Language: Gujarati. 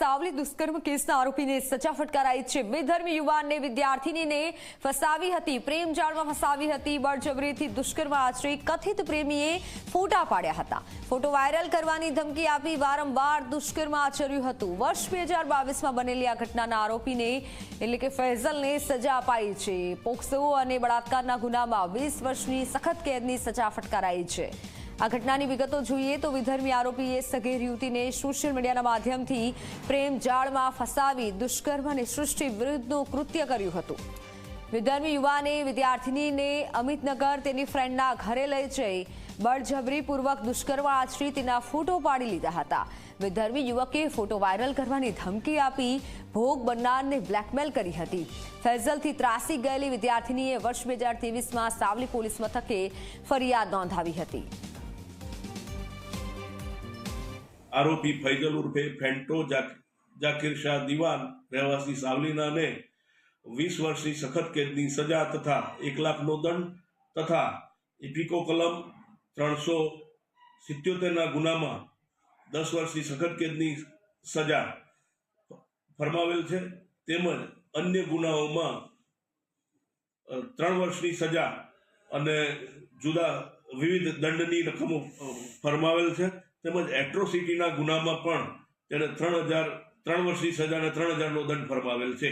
સાવલી દુષ્કર્મ કેસના આરોપીને સજા ફટકારાઈ છે. બેધર્મી યુવાનને વિદ્યાર્થીનીને ફસાવી હતી, પ્રેમ જાળમાં ફસાવી હતી. બળજબરીથી દુષ્કર્મ આચરી કથિત પ્રેમીએ ફોટા પાડ્યા હતા. ફોટો વાયરલ કરવાની ધમકી આપી વારંવાર દુષ્કર્મ આચર્યું હતું. વર્ષ બે હજાર બાવીસમાં બનેલી આ ઘટનાના આરોપીને, એટલે કે ફૈઝલને સજા અપાઈ છે. પોક્સો અને બળાત્કારના ગુનામાં વીસ વર્ષની સખત કેદની સજા ફટકારાઈ છે. આ ઘટનાની વિગતો જોઈએ તો વિધર્મી આરોપીએ સગીર યુવતીને સોશિયલ મીડિયાના માધ્યમથી પ્રેમ જાળમાં ફસાવી, દુષ્કર્મ અને સૃષ્ટિ વિરુદ્ધનું કૃત્ય કર્યું હતું. વિધર્મી યુવાને વિદ્યાર્થિનીને અમિતનગર તેની ફ્રેન્ડના ઘરે લઈ જઈ બળજબરીપૂર્વક દુષ્કર્મ આચરી તેના ફોટો પાડી લીધા હતા. વિધર્મી યુવકે ફોટો વાયરલ કરવાની ધમકી આપી ભોગ બનનારને બ્લેકમેલ કરી હતી. ફૈઝલથી ત્રાસી ગયેલી વિદ્યાર્થિનીએ વર્ષ બે હજાર ત્રેવીસમાં સાવલી પોલીસ મથકે ફરિયાદ નોંધાવી હતી. આરોપી ફૈઝલ ઉર્ફે ફેન્ટો જાક- જાકીર શાહ દિવાન રહેવાસી સાવલીનાને વીસ વર્ષની સખત કેદની સજા તથા એક લાખનો દંડ તથા ઇપિકો કલમ ત્રણસો સિત્યોતેરના ગુનામાં દસ વર્ષની સખત કેદની સજા ફરમાવેલ છે. તેમજ અન્ય ગુનાઓમાં ત્રણ વર્ષની સજા અને જુદા વિવિધ દંડની રકમો ફરમાવેલ છે. તેમજ એટ્રોસિટીના ગુનામાં પણ તેને ત્રણ હજાર, ત્રણ વર્ષની સજા અને ત્રણ હજારનો દંડ ફરમાવેલ છે.